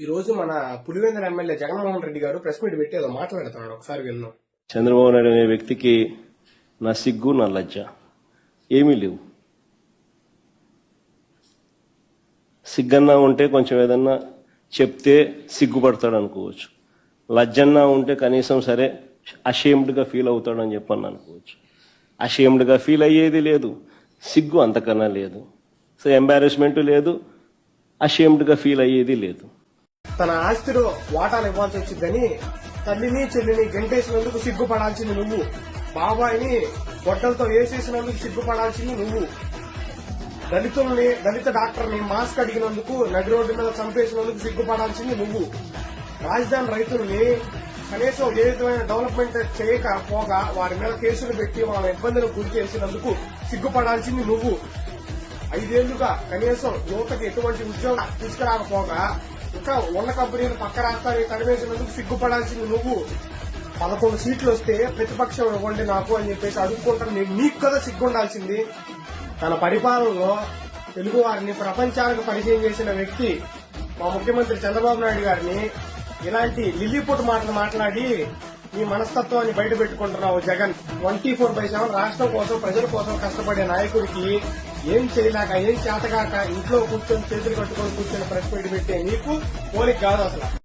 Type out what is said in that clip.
ఈ రోజు మన పులివెందుల ఎమ్మెల్యే జగన్మోహన్ రెడ్డి గారు ప్రెస్ మీట్ పెట్టి ఏదో మాట్లాడుతున్నాడు. ఒకసారి విన్నాం. చంద్రబాబు నాయుడు అనే వ్యక్తికి నా సిగ్గు నా లజ్జ. ఏమీ లేవు. సిగ్గన్నా ఉంటే కొంచెం ఏదన్నా చెప్తే సిగ్గుపడతాడు అనుకోవచ్చు. లజ్జన్నా ఉంటే కనీసం సరే అషేమ్డ్గా ఫీల్ అవుతాడని చెప్పని అనుకోవచ్చు. అషేమ్డ్గా ఫీల్ అయ్యేది లేదు. సిగ్గు అంతకన్నా లేదు. సో ఎంబారెస్మెంట్ లేదు. అషేమ్డ్గా ఫీల్ అయ్యేది లేదు. తన ఆస్తిలో వాటాలు ఇవ్వాల్సి వచ్చిందని తల్లిని చెల్లిని గంటేసినందుకు సిగ్గుపడాల్సింది నువ్వు. బాబాయిని గొడ్డలతో వేసేసినందుకు సిగ్గుపడాల్సింది నువ్వు. దళితుల్ని దళిత డాక్టర్ని మాస్క్ అడిగినందుకు నడి రోడ్డు మీద చంపేసినందుకు సిగ్గుపడాల్సింది నువ్వు. రాజధాని రైతుల్ని కనీసం ఏ విధమైన డెవలప్మెంట్ చేయకపోగా వారి మీద కేసులు పెట్టి వాళ్ళ ఇబ్బందులకు గురి చేసినందుకు సిగ్గుపడాల్సింది నువ్వు. ఐదేళ్ళుగా కనీసం యువతకు ఎటువంటి ఉద్యోగం తీసుకురాకపోగా ఇంకా ఉన్న కంపెనీలు పక్క రాష్ట్రానికి తడివేసినందుకు సిగ్గుపడాల్సింది నువ్వు. పదకొండు సీట్లు వస్తే ప్రతిపక్షం ఇవ్వండి నాకు అని చెప్పేసి అడుక్కుంటాను నేను నీకు కదా సిగ్గుండాల్సింది. తన పరిపాలనలో తెలుగు వారిని ప్రపంచానికి పరిచయం చేసిన వ్యక్తి మా ముఖ్యమంత్రి చంద్రబాబు నాయుడు గారిని ఇలాంటి లిల్లీపుట్ మాటలు మాట్లాడి ఈ మనస్తత్వాన్ని బయట పెట్టుకుంటున్నావు Jagan. Twenty four by seven రాష్ట్రం కోసం ప్రజల కోసం కష్టపడే నాయకుడికి ఏం చేయలేక ఏం చేతగాక ఇంట్లో కూర్చొని చేతులు కట్టుకొని కూర్చొని ప్రెస్ మీట్ పెట్టే నీకు పోలిక కాదు అసలు.